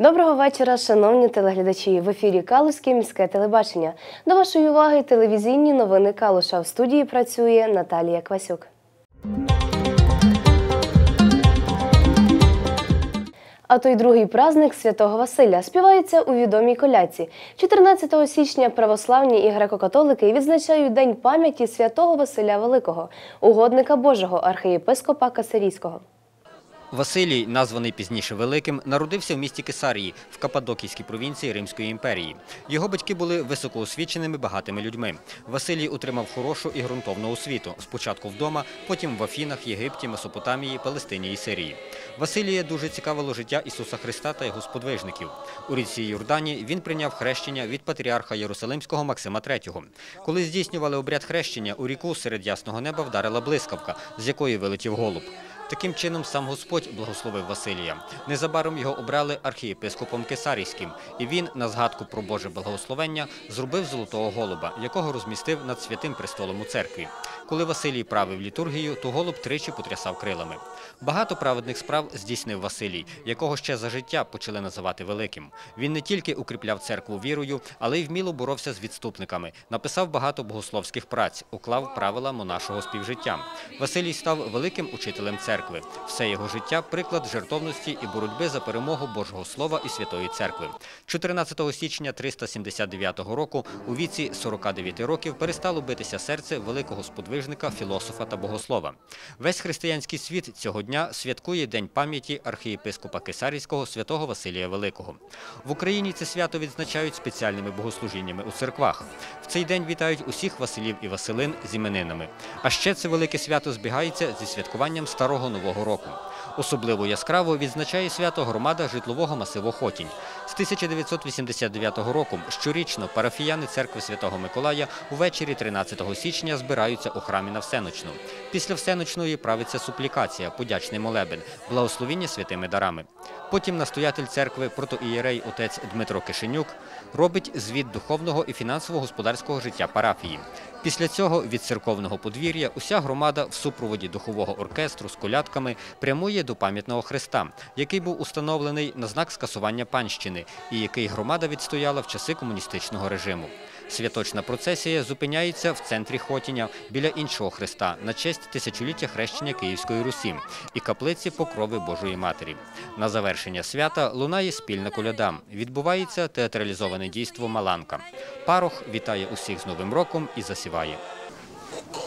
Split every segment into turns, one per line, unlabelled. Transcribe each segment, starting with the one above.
Доброго вечора, шановні телеглядачі. В ефірі Калузьке міське телебачення. До вашої уваги телевізійні новини Калуша. В студії працює Наталія Квасюк. А той другий праздник Святого Василя співається у відомій коляці. 14 січня православні і греко-католики відзначають День пам'яті святого Василя Великого, угодника Божого архієпископа Касирійського.
Василій, названий пізніше Великим, народився в місті Кесарії в Каппадокійській провінції Римської імперії. Його батьки були високоосвіченими багатими людьми. Василій отримав хорошу і ґрунтовну освіту. Спочатку вдома, потім в Афінах, Єгипті, Месопотамії, Палестині і Сирії. Василія дуже цікавило життя Ісуса Христа та його сподвижників. У річці Йордані він прийняв хрещення від патріарха Єрусалимського Максима III. Коли здійснювали обряд хрещення, у ріку серед ясного неба вдарила блискавка, з якої вилетів голуб. Таким чином сам Господь благословив Василія. Незабаром його обрали архієпископом Кесарійським, і він, на згадку про Боже благословення, зробив золотого голуба, якого розмістив над святим престолом у церкві. Коли Василій правив літургію, то голуб тричі потрясав крилами. Багато праведних справ здійснив Василій, якого ще за життя почали називати великим. Він не тільки укріпляв церкву вірою, але й вміло боровся з відступниками. Написав багато богословських праць, уклав правила монашого співжиття. Василій став великим учителем церкви. Все його життя приклад жертовності і боротьби за перемогу Божого Слова і Святої Церкви. 14 січня 379 року у віці 49 років перестало битися серце великого сподвижника, філософа та богослова. Весь християнський світ цього дня святкує День пам'яті архієпископа Кесарівського святого Василія Великого. В Україні це свято відзначають спеціальними богослужіннями у церквах. В цей день вітають усіх Василів і Василин з іменинами. А ще це велике свято збігається зі святкуванням Старого Нового року. Особливо яскраво відзначає свято громада житлового масиву Хотінь. З 1989 року щорічно парафіяни церкви Святого Миколая увечері 13 січня збираються у храмі на всеночну. Після всеночної правиться суплікація, подячний молебен, благословіння святими дарами. Потім настоятель церкви протоієрей отець Дмитро Кишенюк робить звіт духовного і фінансово-господарського життя парафії. Після цього від церковного подвір'я уся громада в супроводі духового оркестру з колядками прямує до пам'ятного хреста, який був установлений на знак скасування панщини і який громада відстояла в часи комуністичного режиму. Святочна процесія зупиняється в центрі Хотіня біля іншого хреста на честь тисячоліття хрещення Київської Русі і каплиці Покрови Божої Матері. На завершення свята лунає спільна коляда. Відбувається театралізоване дійство Маланка. Парох вітає усіх з Новим роком і засіває.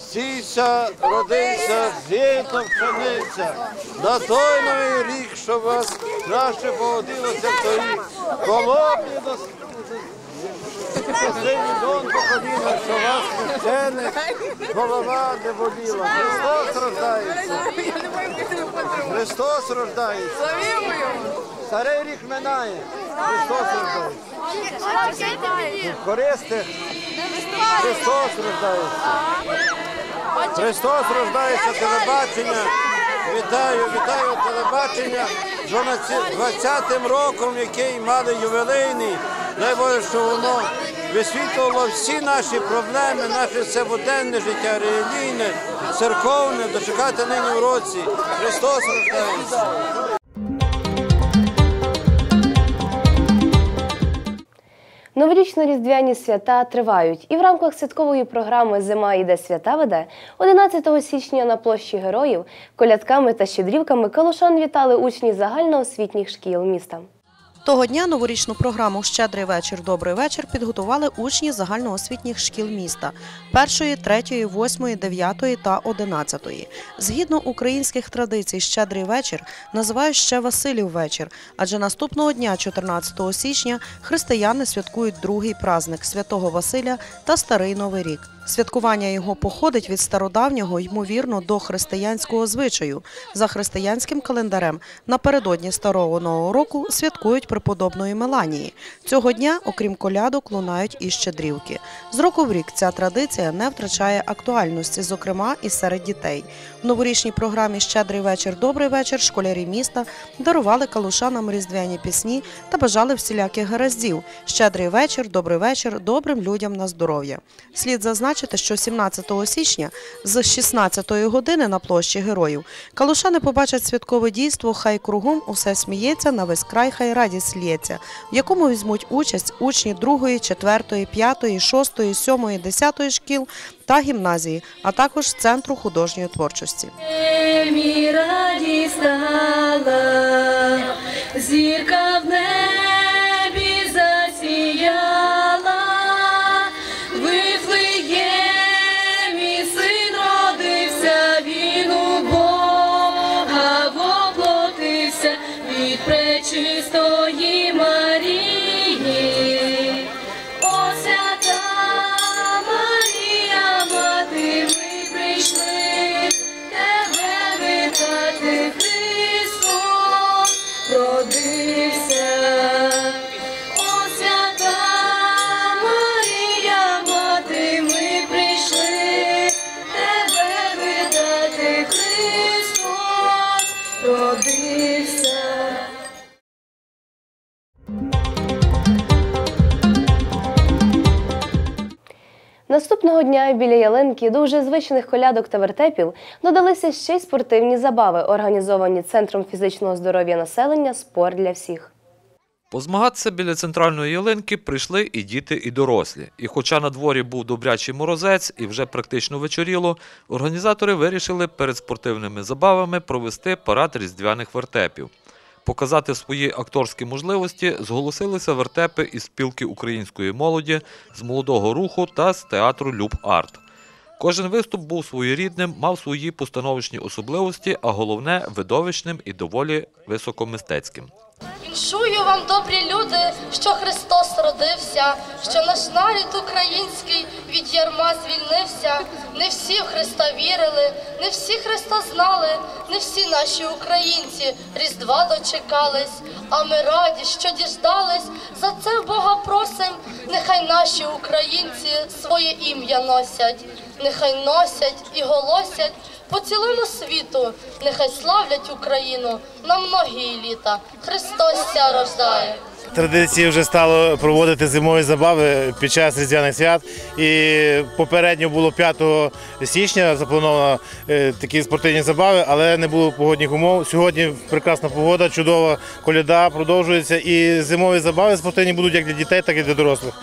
Сійся, родився, зійто пшениця, на той новий рік, щоб вас краще погодилося в той рік. Голодні до Сині дон коліна, що вас хрещене, голова не боліла. Христос рождається. Христос рождається. Старий рік минає. Христос рождається. Користи. Христос рождається. Христос рождається телебачення. Вітаю, вітаю телебачення з 20-м роком, який мали ювілейний. Дай Боже, що воно висвітлювало всі наші проблеми, наше всебуденне життя, релігійне, церковне, дочекати нині в році. Христос рождається.
Новорічно-різдвяні свята тривають, і в рамках святкової програми Зима йде свята веде 11 січня на площі героїв колядками та щедрівками калушан вітали учні загальноосвітніх шкіл міста.
Того дня новорічну програму Щедрий вечір, добрий вечір підготували учні загальноосвітніх шкіл міста першої, третьої, восьмої, дев'ятої та одинадцятої. Згідно українських традицій, щедрий вечір називають ще Василів вечір, адже наступного дня, 14 січня, християни святкують другий праздник святого Василя та Старий Новий рік. Святкування його походить від стародавнього, ймовірно, до християнського звичаю. За християнським календарем напередодні старого нового року святкують преподобної Меланії. Цього дня, окрім колядок, лунають і щедрівки. З року в рік ця традиція не втрачає актуальності, зокрема і серед дітей. В новорічній програмі Щедрий вечір, добрий вечір школярі міста дарували калушанам різдвяні пісні та бажали всіляких гараздів. Щедрий вечір, добрий вечір, добрим людям на здоров'я. Слід зазначити, відзначити, що 17 січня з 16-ї години на площі героїв калушани побачать святкове дійство Хай кругом усе сміється, на весь край хай радість лється, в якому візьмуть участь учні 2, 4, 5, 6, 7, 10 шкіл та гімназії, а також Центру художньої творчості.
Зірка пречистої
Наступного дня біля ялинки до вже звичних колядок та вертепів додалися ще й спортивні забави, організовані Центром фізичного здоров'я населення Спорт для всіх.
Позмагатися біля центральної ялинки прийшли і діти, і дорослі. І хоча на дворі був добрячий морозець і вже практично вечоріло, організатори вирішили перед спортивними забавами провести парад різдвяних вертепів. Показати свої акторські можливості зголосилися вертепи із спілки української молоді, з молодого руху та з театру Люб Арт. Кожен виступ був своєрідним, мав свої постановочні особливості, а головне видовищним і доволі високомистецьким.
Віншую вам, добрі люди, що Христос родився, що наш нарід український від ярма звільнився. Не всі в Христа вірили, не всі Христа знали, не всі наші українці Різдва дочекались. А ми раді, що діждались. За це в Бога просим. Нехай наші українці своє ім'я носять, нехай носять і голосять по цілому світу. Нехай славлять Україну на многі літа. Христос ся рождає.
Традиції вже стало проводити зимові забави під час різдвяних свят. І попередньо було 5 січня заплановано е, такі спортивні забави, але не було погодних умов. Сьогодні прекрасна погода, чудова коляда продовжується. І зимові забави спортивні будуть як для дітей, так і для дорослих.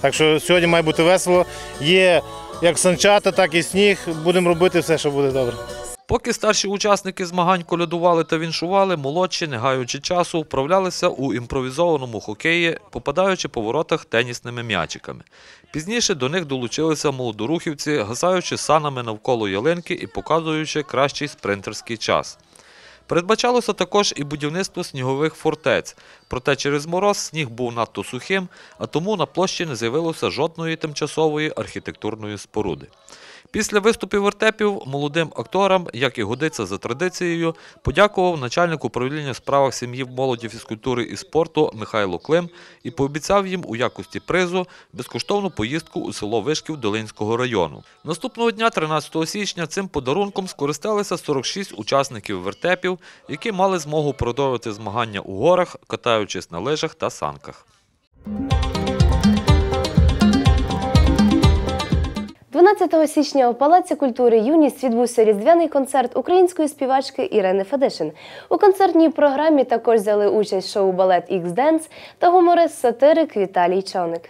Так що сьогодні має бути весело. Є як санчата, так і сніг. Будемо робити все, що буде добре.
Поки старші учасники змагань колядували та віншували, молодші, не гаючи часу, вправлялися у імпровізованому хокеї, попадаючи по воротах тенісними м'ячиками. Пізніше до них долучилися молодорухівці, гасаючи санами навколо ялинки і показуючи кращий спринтерський час. Передбачалося також і будівництво снігових фортець, проте через мороз сніг був надто сухим, а тому на площі не з'явилося жодної тимчасової архітектурної споруди. Після виступів вертепів молодим акторам, як і годиться за традицією, подякував начальник управління в справах сім'ї, молоді, фізкультури і спорту Михайло Клим і пообіцяв їм у якості призу безкоштовну поїздку у село Вишків Долинського району. Наступного дня, 13 січня, цим подарунком скористалися 46 учасників вертепів, які мали змогу продовжити змагання у горах, катаючись на лижах та санках.
12 січня у Палаці культури Юність відбувся різдвяний концерт української співачки Ірени Федишин. У концертній програмі також взяли участь шоу-балет «Ікс-Денс» та гуморист-сатирик Віталій Чоник.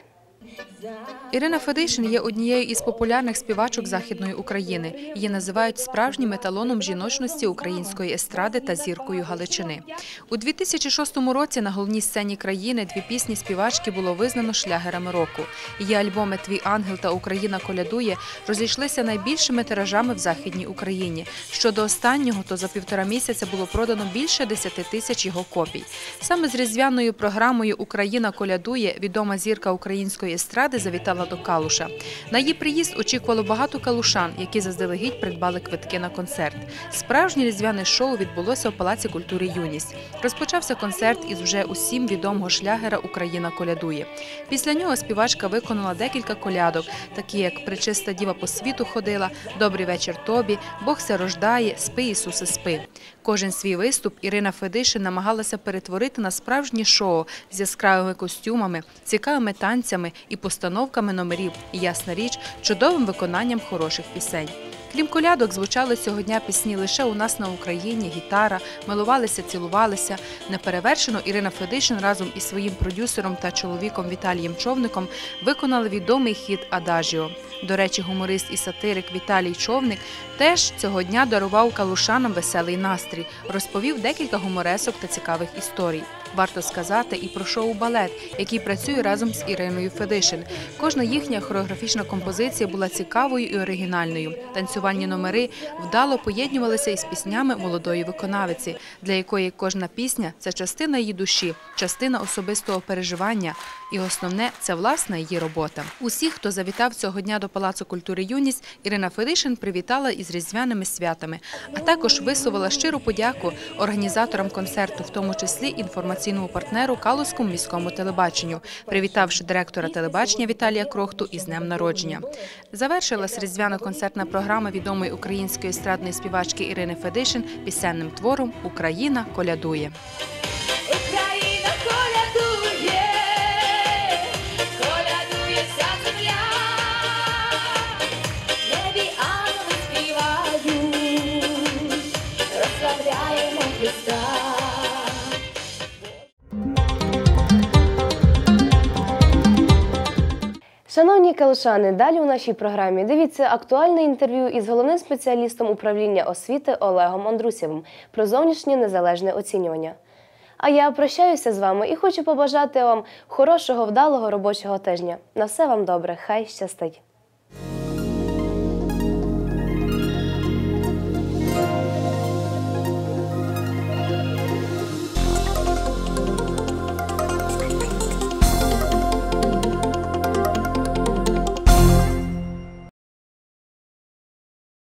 Ірина Федишин є однією із популярних співачок Західної України. Її називають справжнім еталоном жіночності української естради та зіркою Галичини. У 2006 році на головній сцені країни дві пісні співачки було визнано шлягерами року. Її альбоми Твій ангел та Україна колядує розійшлися найбільшими тиражами в Західній Україні. Щодо останнього, то за півтора місяця було продано більше 10 тисяч його копій. Саме з різдвяною програмою Україна колядує відома зірка української естради завітала до Калуша. На її приїзд очікувало багато калушан, які заздалегідь придбали квитки на концерт. Справжнє різдвяне шоу відбулося у Палаці культури Юність. Розпочався концерт із вже усім відомого шлягера Україна колядує. Після нього співачка виконала декілька колядок, такі як Пречиста діва по світу ходила, Добрий вечір тобі, Бог се рождає, спи Ісусе, спи. Кожен свій виступ Ірина Федишин намагалася перетворити на справжнє шоу з яскравими костюмами, цікавими танцями і постановками номерів, і ясна річ, чудовим виконанням хороших пісень. Крім колядок, звучали цього дня пісні лише у нас на Україні, гітара, милувалися, цілувалися. Неперевершено Ірина Федишин разом із своїм продюсером та чоловіком Віталієм Човником виконали відомий хіт Адажіо. До речі, гуморист і сатирик Віталій Човник теж цього дня дарував калушанам веселий настрій, розповів декілька гуморесок та цікавих історій. Варто сказати і про шоу балет, який працює разом з Іриною Федишин. Кожна їхня хореографічна композиція була цікавою і оригінальною. Танцювальні номери вдало поєднувалися із піснями молодої виконавиці, для якої кожна пісня це частина її душі, частина особистого переживання, і основне це власна її робота. Усіх, хто завітав цього дня до Палацу культури юність, Ірина Федишин привітала із різдвяними святами, а також висловила щиру подяку організаторам концерту, в тому числі інформаційному партнеру Калузькому міському телебаченню, привітавши директора телебачення Віталія Крохту із днем народження. Завершилась різдвяно-концертна програма відомої української естрадної співачки Ірини Федишин пісенним твором Україна колядує.
Україна колядує,
Шановні калушани, далі у нашій програмі дивіться актуальне інтерв'ю із головним спеціалістом управління освіти Олегом Андрусєвим про зовнішнє незалежне оцінювання. А я прощаюся з вами і хочу побажати вам хорошого, вдалого робочого тижня. На все вам добре, хай щастить!